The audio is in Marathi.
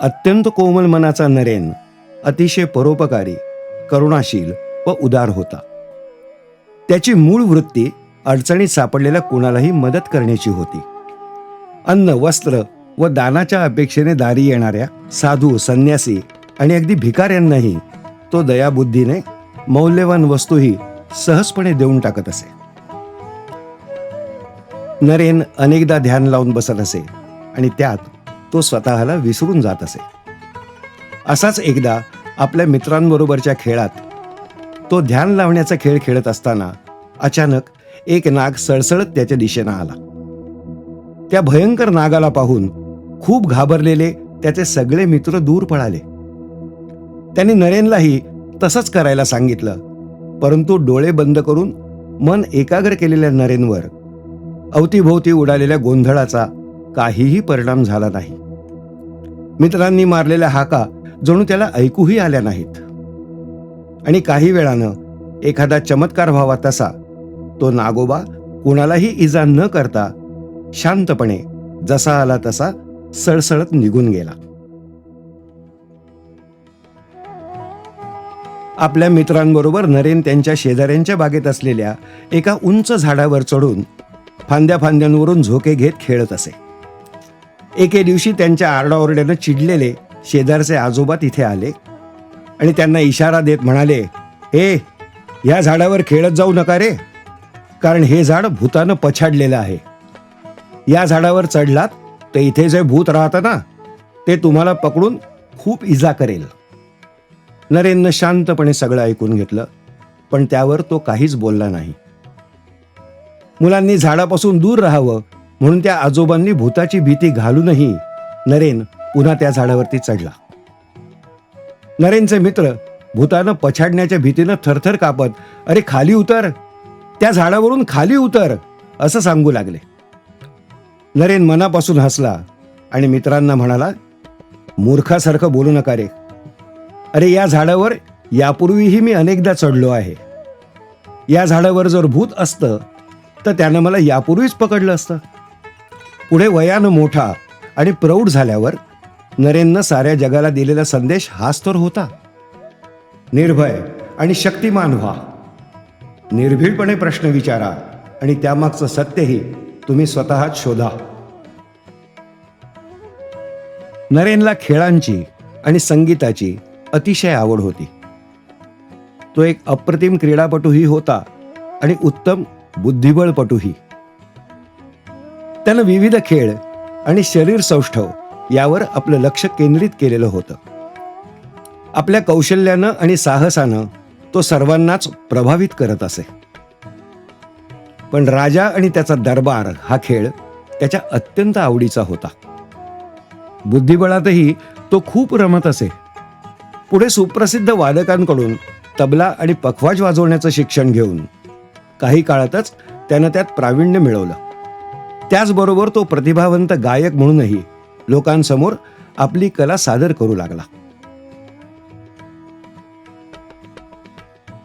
अत्यंत कोमल मनाचा नरेन अतिशय परोपकारी करुणाशील व उदार होता. त्याची मूळ वृत्ती अडचणीत सापडलेल्या कुणालाही मदत करण्याची होती. अन्न वस्त्र व दानाच्या अपेक्षेने दारी येणाऱ्या साधू संन्यासी आणि अगदी भिकाऱ्यांनाही तो दयाबुद्धीने मौल्यवान वस्तूही सहजपणे देऊन टाकत असे. नरेन अनेकदा ध्यान लावून बसत असे आणि त्यात तो स्वतःला विसरून जात असे. असाच एकदा आपल्या मित्रांबरोबरच्या खेळात तो ध्यान लावण्याचा खेळ खेळत असताना अचानक एक नाग सळसळत त्याच्या दिशेनं आला. त्या भयंकर नागाला पाहून खूप घाबरलेले त्याचे सगळे मित्र दूर पळाले. त्यांनी नरेनलाही तसंच करायला सांगितलं परंतु डोळे बंद करून मन एकाग्र केलेल्या नरेनवर अवतीभोवती उडालेल्या गोंधळाचा काहीही परिणाम झाला नाही. मित्रांनी मारलेल्या हाका जणू त्याला ऐकूही आल्या नाहीत. आणि काही वेळानं एखादा चमत्कार व्हावा तसा तो नागोबा कुणालाही इजा न करता शांतपणे जसा आला तसा सळसळत निघून गेला. आपल्या मित्रांबरोबर नरेन त्यांच्या शेजाऱ्यांच्या बागेत असलेल्या एका उंच झाडावर चढून फांद्या फांद्यांवरून झोके घेत खेळत असे. एके दिवशी त्यांच्या आरडाओरड्यानं चिडलेले शेजारचे आजोबा तिथे आले आणि त्यांना इशारा देत म्हणाले ए या झाडावर खेळत जाऊ नका रे कारण हे झाड भूतानं पछाडलेलं आहे. या झाडावर चढलात तर इथे जे भूत राहतं ना ते तुम्हाला पकडून खूप इजा करेल. नरेननं शांतपणे सगळं ऐकून घेतलं पण त्यावर तो काहीच बोलला नाही. मुलांनी झाडापासून दूर राहावं म्हणून त्या आजोबांनी भूताची भीती घालूनही नरेन पुन्हा त्या झाडावरती चढला. नरेनचे मित्र भूतानं पछाडण्याच्या भीतीनं थरथर कापत अरे खाली उतर. त्या झाडावरून खाली उतर असं सांगू लागले. नरेन मनापासून हसला आणि मित्रांना म्हणाला मूर्खासारखं बोलू नका रे. अरे या झाडावर यापूर्वीही मी अनेकदा चढलो आहे. या झाडावर जर भूत असतं तर त्यानं मला यापूर्वीच पकडलं असतं. पुढे वयानं मोठा आणि प्रौढ झाल्यावर नरेननं साऱ्या जगाला दिलेला संदेश हाच तर होता. निर्भय आणि शक्तिमान व्हा. निर्भीडपणे प्रश्न विचारा आणि त्यामागचं सत्यही तुम्ही स्वतःच शोधा. नरेनला खेळांची आणि संगीताची अतिशय आवड होती. तो एक अप्रतिम क्रीडापटूही होता आणि उत्तम बुद्धिबळपटूही. त्यानं विविध खेळ आणि शरीर सौष्ठव यावर आपलं लक्ष केंद्रित केलेलं होतं. आपल्या कौशल्यानं आणि साहसानं तो सर्वांनाच प्रभावित करत असे. पण राजा आणि त्याचा दरबार हा खेळ त्याच्या अत्यंत आवडीचा होता. बुद्धिबळातही तो खूप रमत असे. पुढे सुप्रसिद्ध वादकांकडून तबला आणि पखवाज वाजवण्याचं शिक्षण घेऊन काही काळातच त्यानं त्यात प्रावीण्य मिळवलं. त्याचबरोबर तो प्रतिभावंत गायक म्हणूनही लोकांसमोर आपली कला सादर करू लागला.